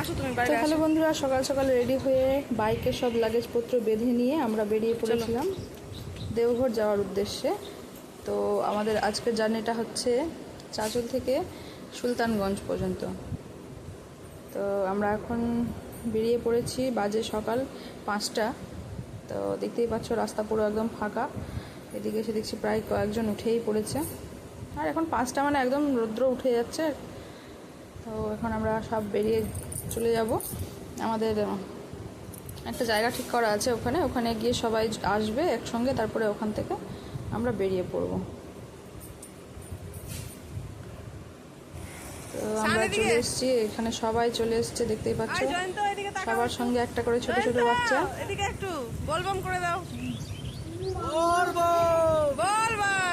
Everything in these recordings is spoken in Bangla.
আসো তুমি বাইরে আসো। বন্ধুরা সকাল সকাল রেডি হয়ে বাইকের সব লাগেজপত্র বেঁধে নিয়ে আমরা বেরিয়ে পড়েছিলাম দেওঘর যাওয়ার উদ্দেশ্যে। তো আমাদের আজকের জার্নিটা হচ্ছে চাঁচল থেকে সুলতানগঞ্জ পর্যন্ত। তো আমরা এখন বেরিয়ে পড়েছি বাজে সকাল পাঁচটা। তো দেখতেই পাচ্ছ রাস্তা পুরো একদম ফাঁকা। এদিকে এসে দেখছি প্রায় কয়েকজন উঠেই পড়েছে। আর এখন পাঁচটা মানে একদম রৌদ্র উঠে যাচ্ছে। তো এখন আমরা সব বেরিয়ে চলে যাব। আমাদের একটা জায়গা ঠিক করা আছে ওখানে। ওখানে গিয়ে সবাই আসবে একসঙ্গে তারপরে ওখান থেকে আমরা বেরিয়ে পড়ব। তো আমরা চলে এসেছি। এখানে সবাই চলে এসেছে দেখতেই পাচ্ছ। সবার সঙ্গে একটা করে ছোট ছোট বাচ্চা। এদিকে একটু। বলবাম করে দাও। বলবাম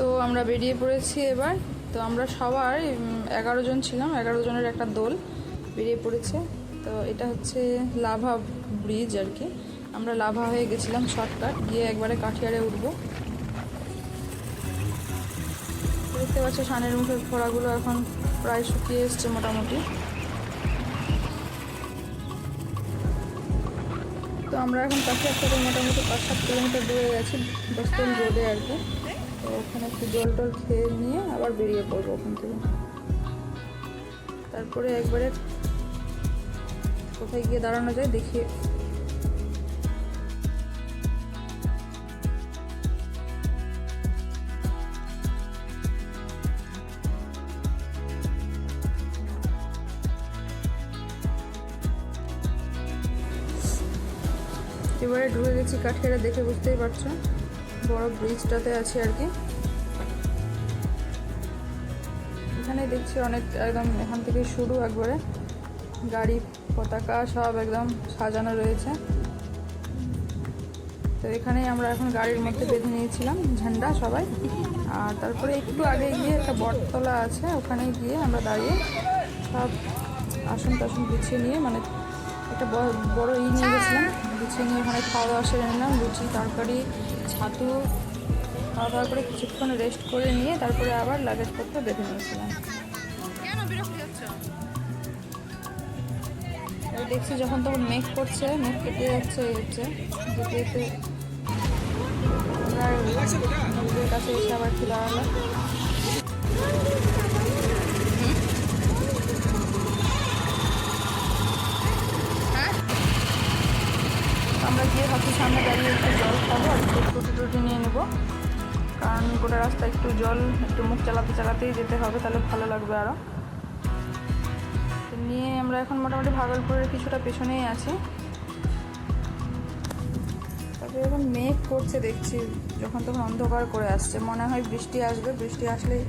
তো আমরা বেরিয়ে পড়েছি এবার। তো আমরা সবার এগারো জন ছিলাম, এগারো জনের একটা দোল বেরিয়ে পড়েছে। তো এটা হচ্ছে লাভা ব্রিজ আর কি। আমরা লাভা হয়ে গেছিলাম শর্টকাট গিয়ে একবারে কাঠিয়ারে উঠবো। দেখতে পাচ্ছ সানের মুখের ফোড়াগুলো এখন প্রায় শুকিয়ে এসছে মোটামুটি। তো আমরা এখন কাঠিয়ার থেকে মোটামুটি পাঁচ সাত কিলোমিটার দূরে গেছি বস্তুন রোডে আর কি। ওখানে একটু জল টল খেয়ে নিয়ে আবার বেরিয়ে পড়ব ওখান থেকে। তারপরে একবারে কোথায় গিয়ে দাঁড়ানো যায় দেখি। এবারে ঢুকে গেছি কাঠিয়ারা দেখে বুঝতেই পারছ। বড় ব্রিজটাতে আছে আর কি। এখানে দেখছি অনেক একদম এখান থেকে শুরু একবারে। গাড়ি, পতাকা সব একদম সাজানো রয়েছে। তো এখানেই আমরা এখন গাড়ির মধ্যে বেঁধে নিয়েছিলাম, ঝান্ডা সবাই। আর তারপরে একটু আগে গিয়ে একটা বটতলা আছে ওখানে গিয়ে আমরা দাঁড়িয়ে সব আসন টাসন গুছিয়ে নিয়ে মানে একটা বড় বড় ই নিয়ে গেছিলাম। গুছিয়ে নিয়ে ওখানে খাওয়া দাওয়া সেরে নিলাম লুচি তরকারি ছাতু খাওয়া দাওয়া করে কিছুক্ষণ রেস্ট করে নিয়ে তারপরে আবার লাগেজ লাগেজপত্র বেঁধে নিয়েছিলাম। দেখছি যখন তখন মেঘ করছে মেঘ কেটে যাচ্ছে এই হচ্ছে। যেতে নদীর কাছে এসে আবার ফিরে দাঁড়ালাম হ্যাঁ আমরা গিয়ে ভাবছি সামনে দাঁড়িয়ে একটু জল খাব আর একটু টুটি টুটি নিয়ে নেব। কারণ গোটা রাস্তা একটু জল, একটু মুখ চালাতে চালাতেই যেতে হবে, তাহলে ভালো লাগবে আরও নিয়ে আমরা এখন মোটামুটি ভাগলপুরের কিছুটা পেছনেই আছি। তারপরে এখন মেঘ করছে দেখছি, যখন তখন অন্ধকার করে আসছে। মনে হয় বৃষ্টি আসবে, বৃষ্টি আসলেই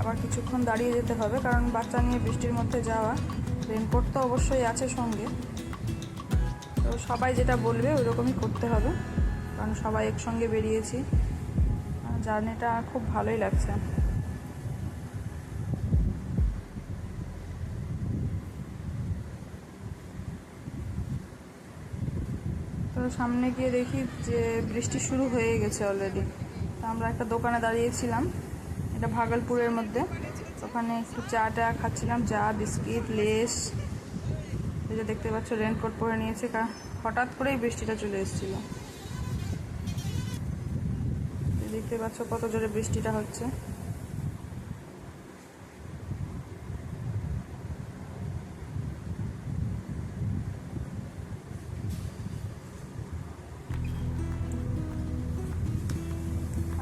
আবার কিছুক্ষণ দাঁড়িয়ে যেতে হবে, কারণ বাচ্চা নিয়ে বৃষ্টির মধ্যে যাওয়া। রেনকোট তো অবশ্যই আছে সঙ্গে। তো সবাই যেটা বলবে ওই রকমই করতে হবে। কারণ সবাই একসঙ্গে বেরিয়েছি। জার্নিটা খুব ভালোই লাগছে। তো সামনে গিয়ে দেখি যে বৃষ্টি শুরু হয়ে গেছে অলরেডি তো আমরা একটা দোকানে দাঁড়িয়েছিলাম। এটা ভাগলপুরের মধ্যে। ওখানে একটু চা টা খাচ্ছিলাম। চা, বিস্কিট, লেস এই যে দেখতে পাচ্ছ রেনকোট পরে নিয়েছে, কারণ হঠাৎ করেই বৃষ্টিটা চলে এসেছিল। দেখতে পাচ্ছ কত জোরে বৃষ্টিটা হচ্ছে।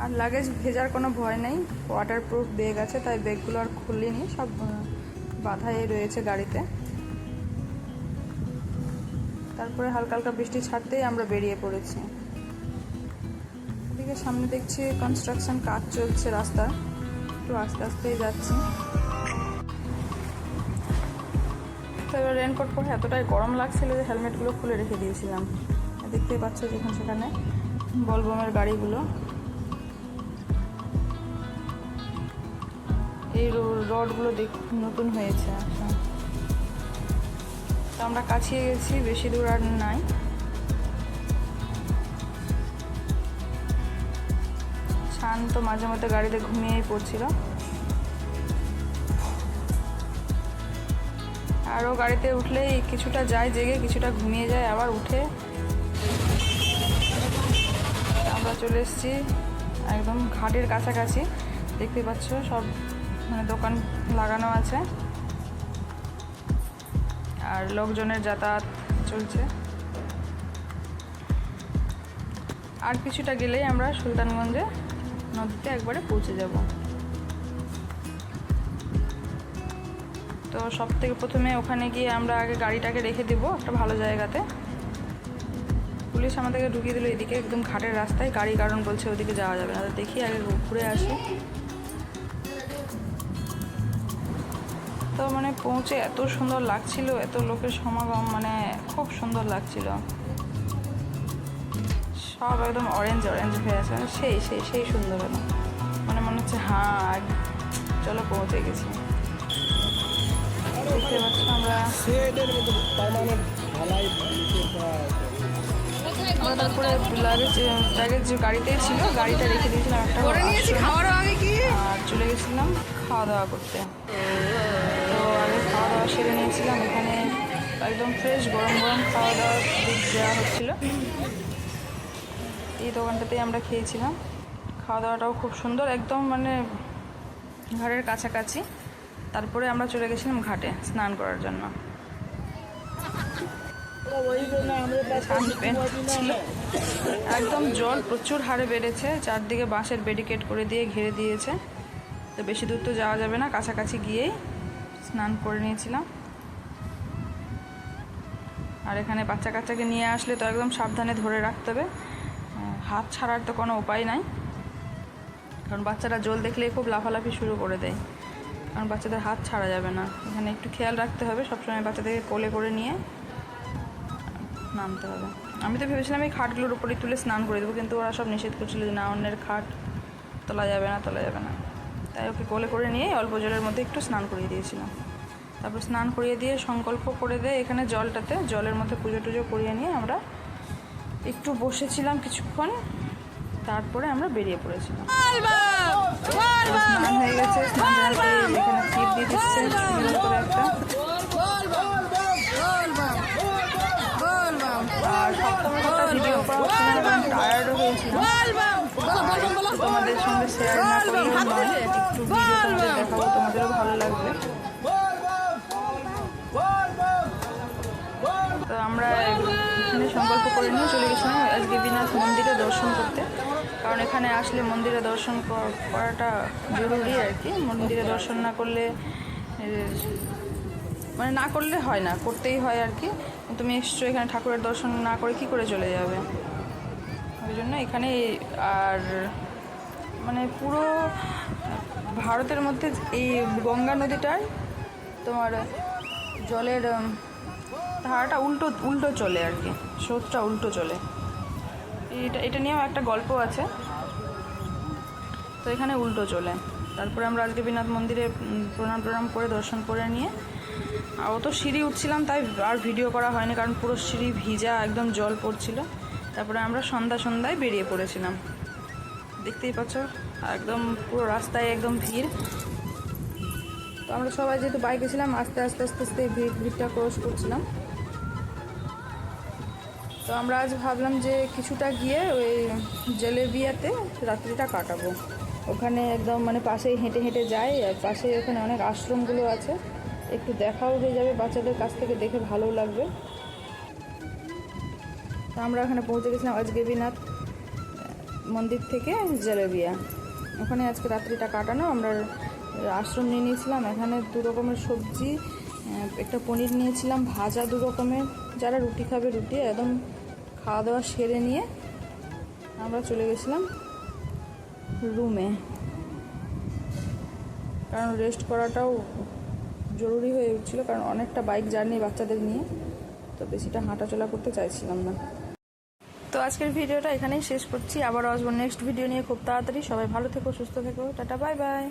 আর লাগেজ ভেজার কোনো ভয় নেই ওয়াটার প্রুফ ব্যাগ আছে, তাই ব্যাগগুলো আর খুলিনি, সব বাঁধাই রয়েছে গাড়িতে। তারপরে হালকা হালকা বৃষ্টি ছাড়তেই আমরা বেরিয়ে পড়েছি। এদিকে সামনে দেখছি কনস্ট্রাকশন কাজ চলছে রাস্তা। একটু আস্তে আস্তেই যাচ্ছি। তো এবার রেনকোট পরে এতটাই গরম লাগছিল যে হেলমেটগুলো খুলে রেখে দিয়েছিলাম। দেখতেই পাচ্ছ যেখানে সেখানে বলবমের গাড়িগুলো। এই রডগুলো দেখ নতুন হয়েছে। আচ্ছা তো আমরা কাছিয়ে গেছি, বেশি দূর আর নাই। ছান সান তো মাঝে মধ্যে গাড়িতে ঘুমিয়েই পড়ছিল। আরও গাড়িতে উঠলেই কিছুটা যায় জেগে, কিছুটা ঘুমিয়ে যায়, আবার উঠে। আমরা চলে এসেছি একদম ঘাটের কাছাকাছি। দেখতে পাচ্ছ সব মানে দোকান লাগানো আছে। আর লোকজনের যাতায়াত চলছে। আর কিছুটা গেলেই আমরা সুলতানগঞ্জে নদীতে একবারে পৌঁছে যাব। তো সব থেকে প্রথমে ওখানে গিয়ে আমরা আগে গাড়িটাকে রেখে দেব একটা ভালো জায়গাতে। পুলিশ আমাদেরকে ঢুকিয়ে দিল এদিকে, একদম ঘাটের রাস্তায়। গাড়ি কারণ বলছে ওদিকে যাওয়া যাবে না। দেখি আগে ঘুরে আসি। তো মানে পৌঁছে এত সুন্দর লাগছিল এত লোকের সমাগম মানে খুব সুন্দর লাগছিল। সব একদম অরেঞ্জ অরেঞ্জ হয়ে আছে মানে সেই সেই সেই সুন্দর হলো। মানে মনে হচ্ছে হ্যাঁ চলো পৌঁছে গেছি। দেখতে পাচ্ছ আমরা। তারপরে লাগেজ লাগেজ গাড়িতেই ছিল গাড়িটা রেখে দিয়েছিলাম একটা আর চলে গেছিলাম খাওয়া দাওয়া করতে। খাওয়া দাওয়া সেরে নিয়েছিলাম। এখানে একদম ফ্রেশ গরম গরম খাওয়া দাওয়া দেওয়া হচ্ছিল। এই দোকানটাতেই আমরা খেয়েছিলাম। খাওয়া দাওয়াটাও খুব সুন্দর, একদম মানে ঘাটের কাছাকাছি। তারপরে আমরা চলে গেছিলাম ঘাটে স্নান করার জন্য। একদম জল, প্রচুর হারে বেড়েছে। চারদিকে বাঁশের ব্যারিকেড করে দিয়ে ঘিরে দিয়েছে। তো বেশি দূর তো যাওয়া যাবে না, কাছাকাছি গিয়েই। স্নান করে নিয়েছিলাম। আর এখানে বাচ্চা কাচ্চাকে নিয়ে আসলে তো একদম সাবধানে ধরে রাখতে হবে। হাত ছাড়ার তো কোনো উপায় নাই। কারণ বাচ্চারা জল দেখলেই খুব লাফালাফি শুরু করে দেয়। কারণ বাচ্চাদের হাত ছাড়া যাবে না। এখানে একটু খেয়াল রাখতে হবে, সবসময় বাচ্চাদেরকে কোলে করে নিয়ে নামতে হবে। আমি তো ভেবেছিলাম এই খাটগুলোর উপরেই তুলে স্নান করে দেবো, কিন্তু ওরা সব নিষেধ করছিল যে না, অন্যের খাট তোলা যাবে না, তোলা যাবে না। তাই ওকে কোলে করে নিয়ে অল্প জলের মধ্যে একটু স্নান করিয়ে দিয়েছিলাম। তারপর স্নান করিয়ে দিয়ে সংকল্প করে দিয়ে এখানে জলটাতে জলের মধ্যে পুজো টুজো করিয়ে নিয়ে আমরা একটু বসেছিলাম কিছুক্ষণ, তারপরে আমরা বেরিয়ে পড়েছিলাম। হয়ে গেছে টিপ একটা। তোমাদের সঙ্গে শেয়ার না নয় একটু ভিডিও দেখাবো তোমাদেরও ভালো লাগবে। তো আমরা এখানে সংকল্প করে নিয়ে চলে গেছিলাম আজকে বিনাথ মন্দিরে দর্শন করতে। কারণ এখানে আসলে মন্দিরে দর্শন করাটা জরুরি আর কি। মন্দিরে দর্শন না করলে মানে না করলে হয় না করতেই হয় আর কি। তুমি এসছো এখানে ঠাকুরের দর্শন না করে কি করে চলে যাবে? ওই জন্য এখানে আর মানে পুরো ভারতের মধ্যে এই গঙ্গা নদীটার তোমার জলের ধারাটা উল্টো উল্টো চলে আর কি, স্রোতটা উল্টো চলে। এটা এটা নিয়েও একটা গল্প আছে। তো এখানে উল্টো চলে। তারপরে আমরা আজকে বিনাথ মন্দিরে প্রণাম প্রণাম করে, দর্শন করে নিয়ে, আর অত সিঁড়ি উঠছিলাম, তাই আর ভিডিও করা হয়নি, কারণ পুরো সিঁড়ি ভিজা, একদম জল পড়ছিল। তারপরে আমরা সন্ধ্যা সন্ধ্যায় বেরিয়ে পড়েছিলাম। দেখতেই পাচ্ছ? একদম পুরো রাস্তায় একদম ভিড়। তো আমরা সবাই যেহেতু বাইকে ছিলাম, আস্তে আস্তে আস্তে আস্তে ভিড়, ভিড়টা ক্রস করছিলাম। তো আমরা আজ ভাবলাম যে কিছুটা গিয়ে ওই জলেবিয়াতে রাত্রিটা কাটাবো। ওখানে একদম মানে পাশেই হেঁটে হেঁটে যাই, আর পাশে ওখানে অনেক আশ্রমগুলো আছে। একটু দেখাও হয়ে যাবে, বাচ্চাদের কাছ থেকে দেখে ভালো লাগবে। তো আমরা ওখানে পৌঁছে গেছিলাম আজকে বিনাথ মন্দির থেকে জেলেবিয়া। ওখানে আজকে রাত্রিটা কাটানো, আমরা আশ্রম নিয়ে নিয়েছিলাম। এখানে দু রকমের সবজি একটা পনির নিয়েছিলাম, ভাজা দু রকমের। যারা রুটি খাবে রুটি, একদম খাওয়া দাওয়া সেরে নিয়ে আমরা চলে গেছিলাম রুমে। কারণ রেস্ট করাটাও জরুরি হয়ে উঠছিল, কারণ অনেকটা বাইক জার্নি বাচ্চাদের নিয়ে, তো বেশিটা হাঁটাচলা করতে চাইছিলাম না। তো আজকের ভিডিওটা এখানেই শেষ করছি। আবার আসব নেক্সট ভিডিও নিয়ে। খুব তাড়াতাড়ি। সবাই ভালো থেকো, সুস্থ থেকো। Tata bye bye